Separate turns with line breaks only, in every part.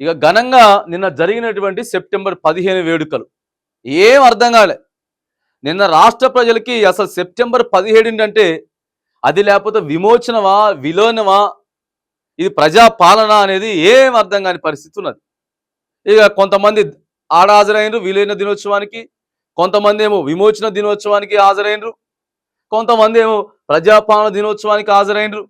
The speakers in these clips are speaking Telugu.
ఇక ఘనంగా నిన్న జరిగినటువంటి సెప్టెంబర్ పదిహేను వేడుకలు. ఏం అర్థం కాలే. నిన్న రాష్ట్ర ప్రజలకి అసలు సెప్టెంబర్ పదిహేడు ఏంటంటే అది లేకపోతే విమోచనమా విలోనమా ఇది ప్రజా పాలన అనేది ఏం అర్థం కాని పరిస్థితి ఉన్నది. ఇక కొంతమంది ఆడ హాజరైనరు విలీన దినోత్సవానికి కొంతమంది ఏమో విమోచన దినోత్సవానికి హాజరైనరు కొంతమంది ఏమో ప్రజాపాలన దినోత్సవానికి హాజరైనరు.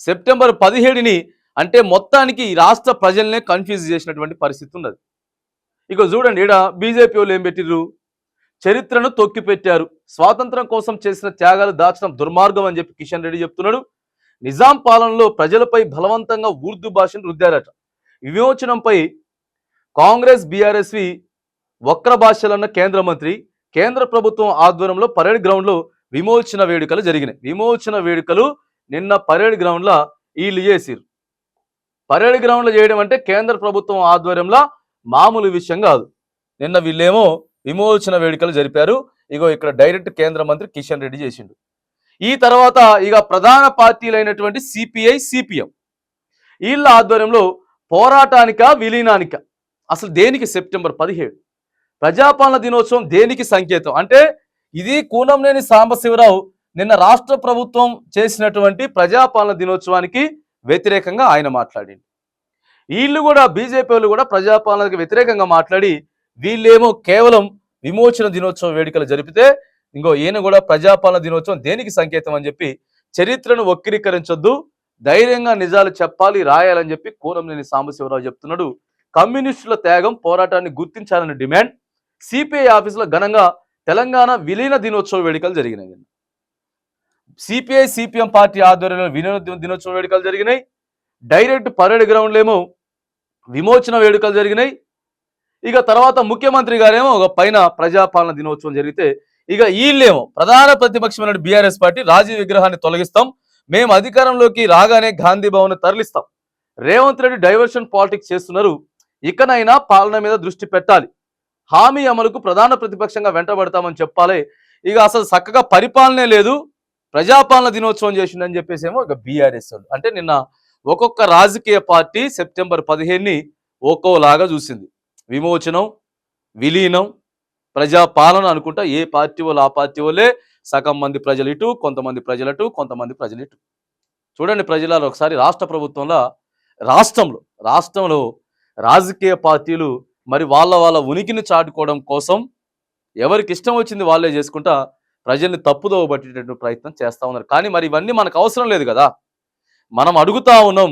సెప్టెంబర్ పదిహేడుని అంటే మొత్తానికి ఈ రాష్ట్ర ప్రజల్నే కన్ఫ్యూజ్ చేసినటువంటి పరిస్థితి ఉన్నది. ఇక చూడండి ఈడ బీజేపీ వాళ్ళు ఏం పెట్టిర్రు? చరిత్రను తొక్కిపెట్టారు. స్వాతంత్రం కోసం చేసిన త్యాగాలు దాచడం దుర్మార్గం అని చెప్పి కిషన్ రెడ్డి చెప్తున్నాడు. నిజాం పాలనలో ప్రజలపై బలవంతంగా ఉర్దూ భాషను రుద్దారట. విమోచనంపై కాంగ్రెస్ బీఆర్ఎస్వి వక్ర భాషలన్న కేంద్ర మంత్రి కేంద్ర ప్రభుత్వం ఆధ్వర్యంలో పరేడ్ గ్రౌండ్లో విమోచన వేడుకలు జరిగినాయి. విమోచన వేడుకలు నిన్న పరేడ్ గ్రౌండ్లో వీళ్ళు చేసిరు పరేడ్ గ్రౌండ్లో చేయడం అంటే కేంద్ర ప్రభుత్వం ఆధ్వర్యంలో మామూలు విషయం కాదు. నిన్న వీళ్ళేమో విమోచన వేడుకలు జరిపారు. ఇగో ఇక్కడ డైరెక్ట్ కేంద్ర మంత్రి కిషన్ రెడ్డి చేసిండు. ఈ తర్వాత ఇక ప్రధాన పార్టీలైనటువంటి సిపిఐ సిపిఎం. వీళ్ళ ఆధ్వర్యంలో పోరాటానిక విలీనానిక? అసలు దేనికి సెప్టెంబర్ పదిహేడు? ప్రజాపాలన దినోత్సవం దేనికి సంకేతం? అంటే ఇది కూనంనేని సాంబశివరావు నిన్న రాష్ట్ర ప్రభుత్వం చేసినటువంటి ప్రజాపాలన దినోత్సవానికి వ్యతిరేకంగా ఆయన మాట్లాడింది వీళ్ళు కూడా బీజేపీ వాళ్ళు కూడా ప్రజాపాలనకు వ్యతిరేకంగా మాట్లాడి వీళ్ళేమో కేవలం విమోచన దినోత్సవం వేడుకలు జరిపితే ఇంకో ఈయన కూడా ప్రజాపాలన దినోత్సవం దేనికి సంకేతం అని చెప్పి చరిత్రను వక్రీకరించొద్దు ధైర్యంగా నిజాలు చెప్పాలి రాయాలని చెప్పి కూనంనేని సాంబశివరావు చెప్తున్నాడు. కమ్యూనిస్టుల త్యాగం పోరాటాన్ని గుర్తించాలని డిమాండ్ సిపిఐ ఆఫీసులో ఘనంగా తెలంగాణ విలీన దినోత్సవ వేడుకలు జరిగినాయి. సిపిఐ సిపిఎం పార్టీ ఆధ్వర్యంలో వినోద్యమ దినోత్సవ వేడుకలు జరిగినాయి. డైరెక్ట్ పరేడ్ గ్రౌండ్లో ఏమో విమోచన వేడుకలు జరిగినాయి. ఇక తర్వాత ముఖ్యమంత్రి గారేమో ఒక పైన ప్రజాపాలన దినోత్సవం జరిగితే ఇక వీళ్ళేమో ప్రధాన ప్రతిపక్షమైన బీఆర్ఎస్ పార్టీ రాజీవ్ విగ్రహాన్ని తొలగిస్తాం. మేము అధికారంలోకి రాగానే గాంధీ భవన్ తరలిస్తాం. రేవంత్ రెడ్డి డైవర్షన్ పాలిటిక్స్ చేస్తున్నారు. ఇకనైనా పాలన మీద దృష్టి పెట్టాలి. హామీ అమలుకు ప్రధాన ప్రతిపక్షంగా వెంటబడతామని చెప్పాలి. ఇక అసలు చక్కగా పరిపాలనే లేదు. ప్రజాపాలన దినోత్సవం చేసిండని చెప్పేసి ఏమో ఇక బీఆర్ఎస్ వాళ్ళు. అంటే నిన్న ఒక్కొక్క రాజకీయ పార్టీ సెప్టెంబర్ పదిహేనుని ఒక్కోలాగా చూసింది. విమోచనం విలీనం ప్రజాపాలన అనుకుంటా ఏ పార్టీ వాళ్ళు ఆ పార్టీ వాళ్ళే సగం మంది ప్రజలు ఇటు కొంతమంది ప్రజలటు కొంతమంది ప్రజలు ఇటు. చూడండి ప్రజలారు ఒకసారి రాష్ట్ర ప్రభుత్వంలో రాష్ట్రంలో రాష్ట్రంలో రాజకీయ పార్టీలు మరి వాళ్ళ వాళ్ళ ఉనికిని చాటుకోవడం కోసం ఎవరికి ఇష్టం వచ్చింది వాళ్ళే చేసుకుంటా ప్రజల్ని తప్పుదోవ పట్టేటటువంటి ప్రయత్నం చేస్తూ ఉన్నారు. కానీ మరి ఇవన్నీ మనకు అవసరం లేదు కదా. మనం అడుగుతా ఉన్నాం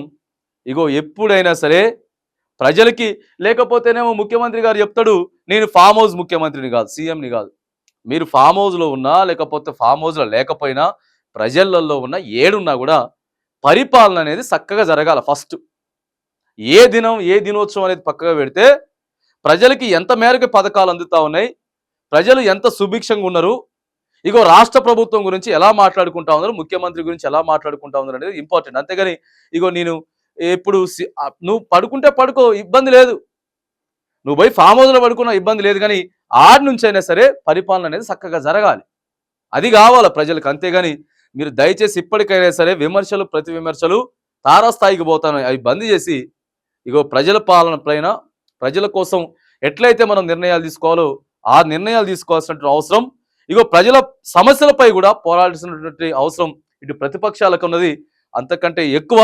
ఇగో ఎప్పుడైనా సరే ప్రజలకి లేకపోతేనేమో ముఖ్యమంత్రి గారు చెప్తాడు నేను ఫామ్ హౌస్ ముఖ్యమంత్రిని కాదు సీఎంని కాదు. మీరు ఫామ్ హౌస్లో ఉన్నా లేకపోతే ఫామ్ హౌస్లో లేకపోయినా ప్రజలలో ఉన్న ఏడున్నా కూడా పరిపాలన అనేది చక్కగా జరగాల ఫస్ట్. ఏ దినం ఏ దినోత్సవం అనేది పక్కగా పెడితే ప్రజలకి ఎంత మేరకు పథకాలు అందుతా ఉన్నాయి ప్రజలు ఎంత సుభిక్షంగా ఉన్నారు ఇగో రాష్ట్ర ప్రభుత్వం గురించి ఎలా మాట్లాడుకుంటా ఉన్నారు ముఖ్యమంత్రి గురించి ఎలా మాట్లాడుకుంటా ఉన్నారు అనేది ఇంపార్టెంట్ అంతేగాని ఇగో నేను ఎప్పుడు సి- నువ్వు పడుకుంటే పడుకో ఇబ్బంది లేదు. నువ్వు పోయి ఫామ్ హౌస్లో పడుకున్నా ఇబ్బంది లేదు కానీ ఆడి నుంచి అయినా సరే పరిపాలన అనేది చక్కగా జరగాలి. అది కావాలా ప్రజలకు. అంతేగాని మీరు దయచేసి ఇప్పటికైనా సరే విమర్శలు ప్రతి విమర్శలు తారాస్థాయికి పోతాను. అవి బంద్ చేసి ఇగో ప్రజల పాలన పైన ప్రజల కోసం ఎట్లయితే మనం నిర్ణయాలు తీసుకోవాలో ఆ నిర్ణయాలు తీసుకోవాల్సినటువంటి అవసరం ఇగో ప్రజల సమస్యలపై కూడా పోరాడాల్సినటువంటి అవసరం ఇటు ప్రతిపక్షాలకు ఉన్నది. అంతకంటే ఎక్కువ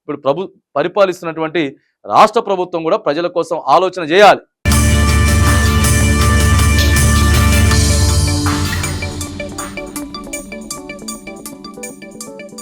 ఇప్పుడు ప్రభు పరిపాలిస్తున్నటువంటి రాష్ట్ర ప్రభుత్వం కూడా ప్రజల కోసం ఆలోచన చేయాలి.